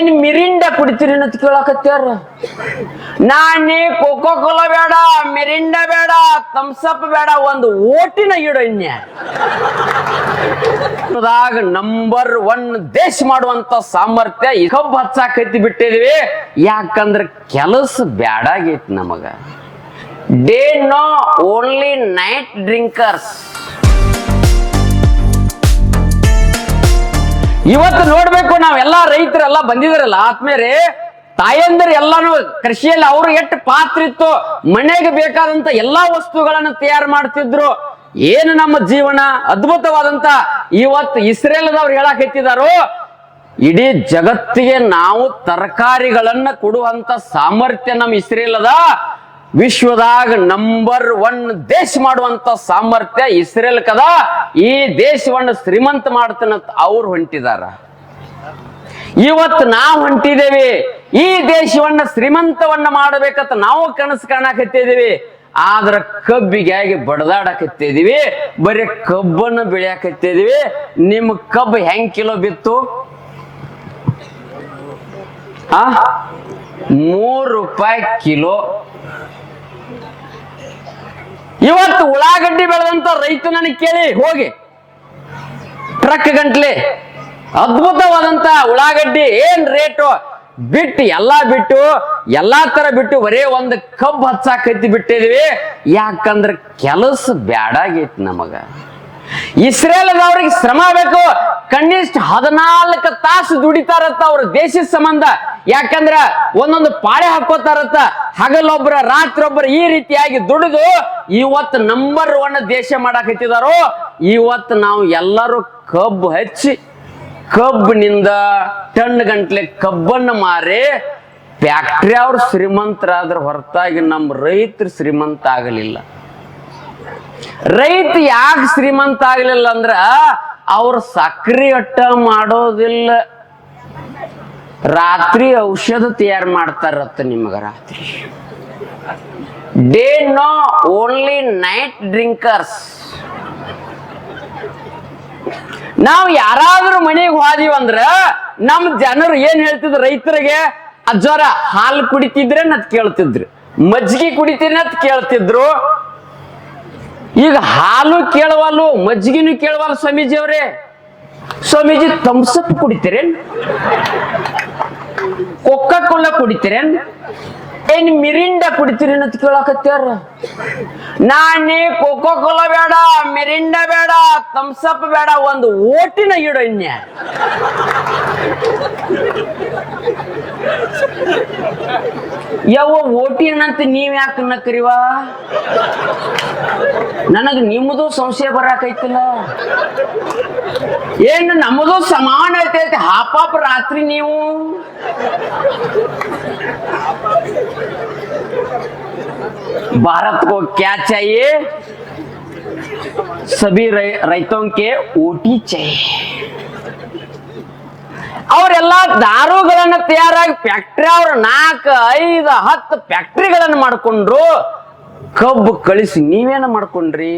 ಏನ್ ಮಿರಿಂಡ ಕುಡಿತೀರಿ ಅಂತ ಕೇಳಕತ್ಯಾರ ನಾನೇ ಕೋಕೋ ಕೋಲಾ ಬೇಡ, ಮಿರಿಂಡ ಬೇಡ ತಮ್ಸಪ್ ಬೇಡ, ಒಂದು ಓಟಿನ ಇಡು ಇನ್ಯ. ದಾಗ ನಂಬರ್ ಒನ್ ದೇಶ ಮಾಡುವಂತ ಸಾಮರ್ಥ್ಯ ಕಬ್ಬು ಹಚ್ಚಾಕೈತಿ ಬಿಟ್ಟಿದ್ವಿ. ಯಾಕಂದ್ರ ಕೆಲಸ ಬ್ಯಾಡಾಗೈತಿ ನಮಗ. Day no only night drinkers ಇವತ್ತು ನೋಡ್ಬೇಕು ನಾವೆಲ್ಲ ರೈತರೆಲ್ಲ ಬಂದಿದಾರಲ್ಲ ಆತ್ಮೇರೆ ತಾಯಂದಿರು ಎಲ್ಲಾನು ಕೃಷಿಯಲ್ಲಿ ಅವ್ರು ಎಷ್ಟು ಪಾತ್ರ ಇತ್ತು, ಮನೆಗೆ ಬೇಕಾದಂತ ಎಲ್ಲಾ ವಸ್ತುಗಳನ್ನ ತಯಾರು ಮಾಡ್ತಿದ್ರು. ಏನು ನಮ್ಮ ಜೀವನ ಅದ್ಭುತವಾದಂತ ಇವತ್ತು ಇಸ್ರೇಲ್ದವ್ರು ಹೇಳಕ್ ಇಡೀ ಜಗತ್ತಿಗೆ ನಾವು ತರಕಾರಿಗಳನ್ನ ಕೊಡುವಂತ ಸಾಮರ್ಥ್ಯ ನಮ್ಮ ಇಸ್ರೇಲ್ ಅದ. ವಿಶ್ವದಾಗ ನಂಬರ್ ಒನ್ ದೇಶ ಮಾಡುವಂತ ಸಾಮರ್ಥ್ಯ ಇಸ್ರೇಲ್ ಕದ. ಈ ದೇಶವನ್ನು ಶ್ರೀಮಂತ ಮಾಡ್ತಾನಂತ ಅವ್ರು ಹೊಂಟಿದಾರ. ಇವತ್ತು ನಾವು ಹೊಂಟಿದ್ದೇವೆ ಈ ದೇಶವನ್ನ ಶ್ರೀಮಂತವನ್ನ ಮಾಡಬೇಕಂತ ನಾವು ಕನಸು ಕಾಣಕತ್ತಿದ್ದೀವಿ ಆದ್ರ ಕಬ್ಬಿಗಾಗಿ ಬಡದಾಡಕತ್ತಿದೀವಿ, ಬರೀ ಕಬ್ಬನ್ನು ಬೆಳೆಯಕತ್ತಿದೀವಿ. ನಿಮ್ ಕಬ್ಬು ಹೆಂಗ್ ಕಿಲೋ ಬಿತ್ತು? ಆ? ಮೂರು ರೂಪಾಯಿ ಕಿಲೋ ಇವತ್ತು ಉಳ್ಳಾಗಡ್ಡಿ ಬೆಳೆದಂತ ರೈತ ನನಗೆ ಕೇಳಿ, ಹೋಗಿ. ಟ್ರಕ್ ಗಂಟ್ಲೆ. ಅದ್ಭುತವಾದಂತ ಉಳ್ಳಾಗಡ್ಡಿ, ಏನ್ ರೇಟು? ಬಿಟ್ಟು ಎಲ್ಲಾ ಬಿಟ್ಟು, ಎಲ್ಲಾ ತರ ಬಿಟ್ಟು ಬರೇ ಒಂದು ಕಬ್ಬು ಹಚ್ಚಾಕೈತಿ ಬಿಟ್ಟಿದ್ವಿ. ಯಾಕಂದ್ರೆ ಕೆಲಸ ಬ್ಯಾಡಾಗೈತಿ ನಮಗ. ಇಸ್ರೇಲ್ದವ್ರಿಗೆ ಶ್ರಮ ಬೇಕು. ಕನಿಷ್ಠ ಹದಿನಾಲ್ಕು ತಾಸು ದುಡಿತಾರತ್ತ ಅವ್ರ ದೇಶದ ಸಂಬಂಧ. ಯಾಕಂದ್ರ ಒಂದೊಂದು ಪಾಳೆ ಹಾಕೋತಾರತ್ತ. ಹಗಲೊಬ್ರ ರಾತ್ರೊಬ್ರ ಈ ರೀತಿಯಾಗಿ ದುಡಿದು ಇವತ್ತು ನಂಬರ್ ಒನ್ ದೇಶ ಮಾಡಾಕತ್ತಿದಾರೋ, ಇವತ್ತು ನಾವು ಎಲ್ಲರೂ ಕಬ್ಬು ಹಚ್ಚಿ, ಕಬ್ಬಿನಿಂದ ಟನ್ ಗಂಟ್ಲೆ ಕಬ್ಬನ್ನು ಮಾರಿ ಫ್ಯಾಕ್ಟ್ರಿ ಅವ್ರು ಶ್ರೀಮಂತರಾದ್ರ ಹೊರತಾಗಿ ನಮ್ಮ ರೈತರು ಶ್ರೀಮಂತ ಆಗಲಿಲ್ಲ. ರೈತ ಯಾಕೆ ಶ್ರೀಮಂತ ಆಗ್ಲಿಲ್ಲ ಅಂದ್ರ ಅವ್ರ ಸಕ್ರಿ ಅಟ್ಟ ಮಾಡೋದಿಲ್ಲ. ರಾತ್ರಿ ಔಷಧ ತಯಾರು ಮಾಡ್ತಾರತ್ತ ನಿಮಗ ರಾತ್ರಿ. Day no only night drinkers ನಾವು ಯಾರಾದ್ರೂ ಮನೆಗೆ ಹೋದಿವಿ ಅಂದ್ರ ನಮ್ ಜನರು ಏನ್ ಹೇಳ್ತಿದ್ರು ರೈತರಿಗೆ? ಅಜ್ಜರ ಹಾಲು ಕುಡಿತಿದ್ರೆ ನತ್ ಕೇಳ್ತಿದ್ರು. ಮಜ್ಜಿಗೆ ಕುಡಿತೀನಿ ಅಂತ ಕೇಳ್ತಿದ್ರು. ಈಗ ಹಾಲು ಕೇಳವಲ್ಲು, ಮಜ್ಜಿಗೆನು ಕೇಳವಲ್ಲ ಸ್ವಾಮೀಜಿ ಅವರೇ. ಸ್ವಾಮೀಜಿ ತಮ್ಸಪ್ ಕುಡಿತೀರೇನ್? ಕೊಕ್ಕ ಕೊಲ್ಲ ಕುಡಿತೀರೇನ್? ಏನ್ ಮಿರಿಂಡ ಕುಡಿತೀರಿ ಅಂತ ಕೇಳಾಕತ್ತಾರ ನಾನೇ ಕೋಕೋ ಕೋಲಾ ಬೇಡ, ಮಿರಿಂಡ ಬೇಡ ತಮ್ಸಪ್ ಬೇಡ, ಒಂದು ಓಟಿನ ಇಡು ಇನ್ಯ ಯಾವ ಓಟಿ ನೀವ್ ಯಾಕೆ ನಕ್ರಿವ ನನಗ್ ನಿಮ್ಮದು ಸಂಶಯ ಬರಾಕೈತಿಲ್ಲ. ಏನು ನಮ್ಮದು ಸಮಾನ ಐತೈತಿ ಹಾಪಾಪ ರಾತ್ರಿ ನೀವು? ಭಾರತ್ ಕೋ ಕ್ಯಾ चाहिए सभी रह, ಓಟಿ के ಅವರೆಲ್ಲ ದಾರುಗಳನ್ನ ತಯಾರಾಗಿ ಫ್ಯಾಕ್ಟ್ರಿ ಅವ್ರ ನಾಲ್ಕು ಐದು ಹತ್ತು ಫ್ಯಾಕ್ಟ್ರಿಗಳನ್ನ ಮಾಡ್ಕೊಂಡ್ರು. ಕಬ್ಬು ಕಳಿಸಿ ನೀವೇನ ಮಾಡ್ಕೊಂಡ್ರಿ?